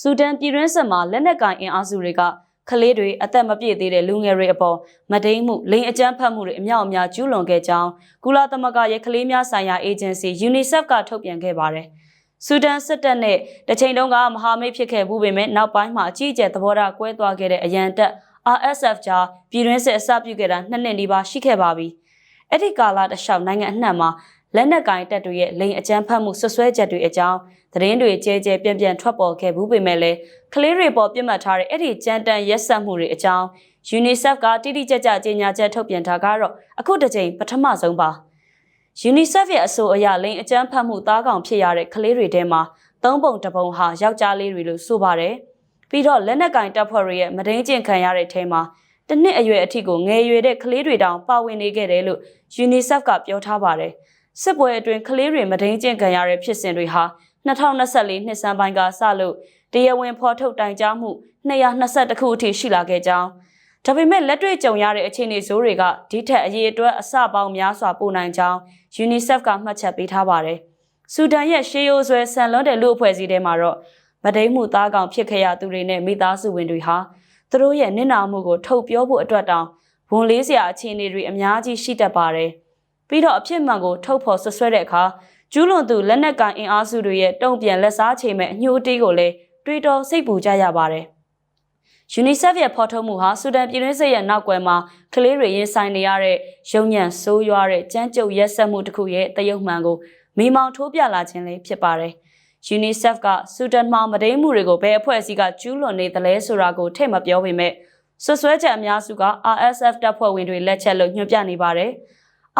ဆူဒန်ပြည်တွင်းစစ်မှာလက်နက်ကင်အင်အားစုတွေကကလေးတွေအသက်မပြည့်သေးတဲ့လူငယ်တွေအပေါ်မဒိမ်းမှုလိန်အကြမ်းဖက်မှုတွေအမြောက်အများကျူးလွန်ခဲ့ကြောင်းကုလသမဂ္ဂရဲ့ကလေးများဆိုင်ရာအေဂျင်စီ UNICEF ကထုတ်ပြန်ခဲ့ပါတယ်။ဆူဒန်စစ်တပ်နဲ့တစ်ချိန်တုန်းကမဟာမိတ်ဖြစ်ခဲ့မှုပေမဲ့နောက်ပိုင်းမှာအကြီးအကျယ်သဘောထားကွဲသွားခဲ့တဲ့အရန်တပ် RSF ကြားပြည်တွင်းစစ်အစပြုခဲ့တာနှစ်နှစ်နီးပါးရှိခဲ့ပါပြီ။အဲ့ဒီကာလတစ်လျှောက်နိုင်ငံအနှံ့မှာ လက်နက်ကင်တပ်တွေရဲ့လိန်အကြမ်းဖက်မှုဆွဆွဲချက်တွေအကြောင်းသတင်းတွေကြဲကြဲပြန့်ပြန့်ထွက်ပေါ်ခဲ့ဘူးပေမဲ့လည်းကလေးတွေပေါ်ပြစ်မှတ်ထားတဲ့အဲ့ဒီကြမ်းတမ်းရက်စက်မှုတွေအကြောင်း UNICEF ကတိတိကျကျကြေညာချက်ထုတ်ပြန်ထားကတော့အခုတစ်ချိန်ပထမဆုံးပါ UNICEF ရဲ့အဆိုအရလိန်အကြမ်းဖက်မှုသားကောင်ဖြစ်ရတဲ့ကလေးတွေထဲမှာသုံးပုံတစ်ပုံဟာယောက်ျားလေးတွေလို့ဆိုပါတယ်ပြီးတော့လက်နက်ကင်တပ်ဖွဲ့တွေရဲ့မဒိန်ကျင့်ခံရတဲ့ထဲမှာတစ်နှစ်အရွယ်အထိကိုငယ်ရွယ်တဲ့ကလေးတွေတောင်ပါဝင်နေခဲ့တယ်လို့ UNICEF ကပြောထားပါတယ် စစ်ပွဲအတွင်းကလေးတွေမဒိန်ကျင့်ခံရတဲ့ဖြစ်စဉ်တွေဟာ2024နှစ်စန်းပိုင်းကစလို့တရားဝင်ဖော်ထုတ်တိုင်ကြားမှု222ခုအထိရှိလာခဲ့ကြောင်းဒါပေမဲ့လက်တွေ့ကြုံရတဲ့အခြေအနေဆိုးတွေကဒီထက်အရေးအတွက်အစပေါင်းများစွာပိုနိုင်ကြောင်း UNICEF ကမှတ်ချက်ပေးထားပါတယ်။ဆူဒန်ရဲ့ရှေးရိုးဆွဲဆန်လွန်းတဲ့လူအဖွဲ့အစည်းထဲမှာတော့မဒိမှုသားကောင်ဖြစ်ခဲ့ရသူတွေနဲ့မိသားစုဝင်တွေဟာသူတို့ရဲ့နစ်နာမှုကိုထုတ်ပြောဖို့အတွက်တောင်ဝန်လေးစရာအခြေအနေတွေအများကြီးရှိတတ်ပါတယ်။ ပြီးတော့အဖြစ်မှန်ကိုထုတ်ဖော်ဆွဆွဲတဲ့အခါကျူးလွန်သူလက်နက်ကန်အင်အားစုတွေရဲ့တုံ့ပြန်လက်စားချိန်မဲ့အညှိုးအတေးကိုလည်းတွေးတောစိတ်ပူကြရပါတယ်။ UNICEF ရဲ့ဖော်ထုတ်မှုဟာဆူဒန်ပြည်တွင်းစစ်ရဲ့နောက်ကွယ်မှာကလေးတွေရင်ဆိုင်နေရတဲ့ရုံညံဆိုးရွားတဲ့ကြမ်းကြုတ်ရက်စက်မှုတစ်ခုရဲ့တရုပ်မှန်ကိုမိမောင်ထိုးပြလာခြင်းလေးဖြစ်ပါတယ်။ UNICEF ကဆူဒန်မှာမဒိမ်းမှုတွေကိုဘယ်အဖွဲ့အစည်းကကျူးလွန်နေသလဲဆိုတာကိုထည့်မပြောပေမဲ့ဆွဆွဲချက်အများစုက RSF တပ်ဖွဲ့ဝင်တွေလက်ချက်လို့ညွှန်ပြနေပါတယ်။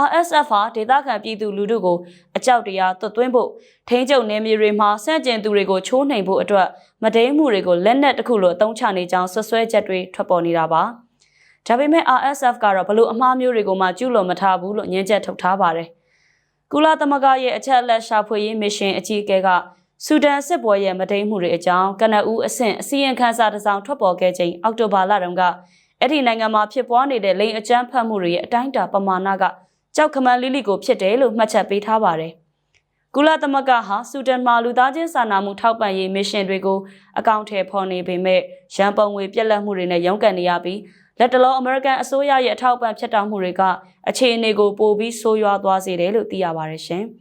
RSF ဟာဒေသခံပြည်သူလူထုကိုအကြောက်တရားသွတ်သွင်းဖို့ထိန်းချုပ်နေမြေတွေမှာဆန့်ကျင်သူတွေကိုချိုးနှိမ်ဖို့အတွက်မဒိမ်းမှုတွေကိုလက်နက်တစ်ခုလိုအသုံးချနေကြောင်းဆွဆွဲချက်တွေထွက်ပေါ်နေတာပါ။ဒါပေမဲ့ RSF ကတော့ဘလို့အမှားမျိုးတွေကိုမှကျူးလွန်မထားဘူးလို့ညင်းချက်ထုတ်ထားပါတယ်။ကုလသမဂ္ဂရဲ့အချက်အလက်ရှာဖွေရေးမစ်ရှင်အကြီးအကဲကဆူဒန်စစ်ပွဲရဲ့မတိမ်မှုတွေအကြောင်းကနအူးအဆင့်အစီရင်ခံစာတစ်စောင်ထွက်ပေါ်ခဲ့ချိန်အောက်တိုဘာလတုန်းကအဲ့ဒီနိုင်ငံမှာဖြစ်ပွားနေတဲ့လိန်အကြမ်းဖက်မှုတွေရဲ့အတိုင်းအတာပမာဏက ကြောက်ခမန်းလိလိကိုဖြစ်တယ်လို့မှတ်ချက်ပေးထားပါတယ်။ကုလသမဂ္ဂဟာဆူဒန်မှာလူသားချင်းစာနာမှုထောက်ပံ့ရေးမစ်ရှင်တွေကိုအကောင့်ထဲဖော်နေပေမဲ့ရန်ပုံငွေပြက်လက်မှုတွေနဲ့ရုန်းကန်နေရပြီးလက်တလုံးအမေရိကန်အစိုးရရဲ့အထောက်အပံ့ဖြတ်တောက်မှုတွေကအခြေအနေကိုပိုပြီးဆိုးရွားသွားစေတယ်လို့သိရပါတယ်ရှင်။